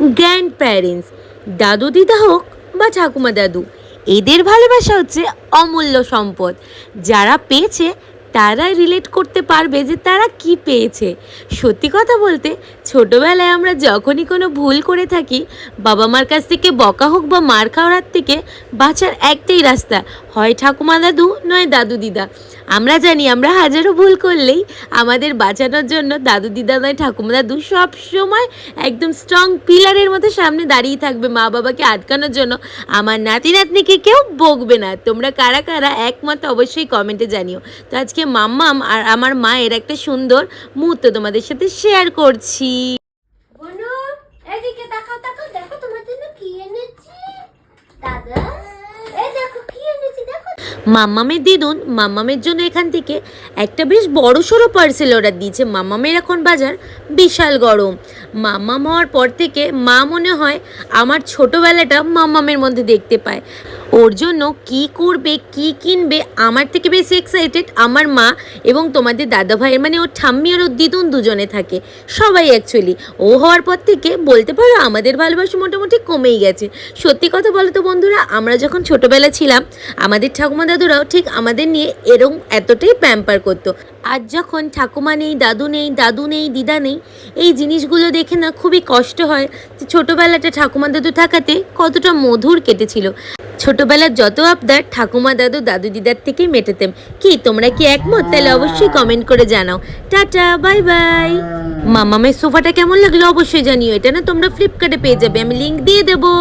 Grand parents দাদু দিদা হোক বা ঠাকুমা দাদু, এদের ভালোবাসা হচ্ছে অমূল্য সম্পদ। যারা পেয়েছে, তারাই রিলেট করতে পারবে যে তারা কি পেয়েছে। সত্যি কথা বলতে ছোটোবেলায় আমরা যখনই কোনো ভুল করে থাকি, বাবা মার কাছ থেকে বকা হোক বা মার খাওয়ার থেকে বাঁচার একটাই রাস্তা, হয় ঠাকুমা দাদু, নয় দাদু দিদা। আমরা জানি আমরা হাজারো ভুল করলেই আমাদের বাঁচানোর জন্য দাদু দিদা নয় ঠাকুমা দাদু সব সময় একদম স্ট্রং পিলারের মতো সামনে দাঁড়িয়ে থাকবে মা বাবাকে আটকানোর জন্য। আমার নাতি নাতনিকে কেউ বকবে না। তোমরা কারা কারা একমত অবশ্যই কমেন্টে জানিও। তো আজকে মাম্মাম আর আমার মায়ের একটা সুন্দর মুহূর্ত তোমাদের সাথে শেয়ার করছি। তোমার জন্য কি এনেছি দাদা এই দেখো কি এনেছি দেখো মাম্মামের দিদুন, মাম্মামের জন্য এখান থেকে একটা বেশ বড় সড়ো পার্সেল অর্ডার দিয়েছে। মাম্মামের এখন বাজার বিশাল গরম। মাম্মাম হওয়ার পর থেকে মা মনে হয় আমার ছোটোবেলাটা মাম্মামের মধ্যে দেখতে পায়। ওর জন্য কি করবে, কি কিনবে, আমার থেকে বেশি এক্সাইটেড আমার মা এবং তোমাদের দাদা ভাইয়ের মানে ওর ঠাম্মি আর ওর দিদুন দুজনে থাকে। সবাই অ্যাকচুয়ালি ও হওয়ার পর থেকে বলতে পারো আমাদের ভালোবাসা মোটামুটি কমেই গেছে। সত্যি কথা বলো তো বন্ধুরা, আমরা যখন ছোটোবেলা ছিলাম, আমাদের ঠাকুমা দাদুরাও ঠিক আমাদের নিয়ে এরকম এতটাই প্যাম্পার করতো। আজ যখন ঠাকুমা নেই, দাদু নেই দাদু নেই, দিদা নেই, এই জিনিসগুলো দেখে না খুবই কষ্ট হয় যে ছোটোবেলাটা ঠাকুমা দাদু থাকাতে কতটা মধুর কেটেছিল। ছোটোবেলার যত আবদার ঠাকুমা দাদু দাদু দিদার থেকেই মেটাতাম কি, তোমরা কি একমত? তাহলে অবশ্যই কমেন্ট করে জানাও। টাটা বাই বাই মামামের সোফাটা কেমন লাগল? অবশ্যই জানিও। এটা না তোমরা ফ্লিপকার্টে পেয়ে যাবে। আমি লিঙ্ক দিয়ে দেবো।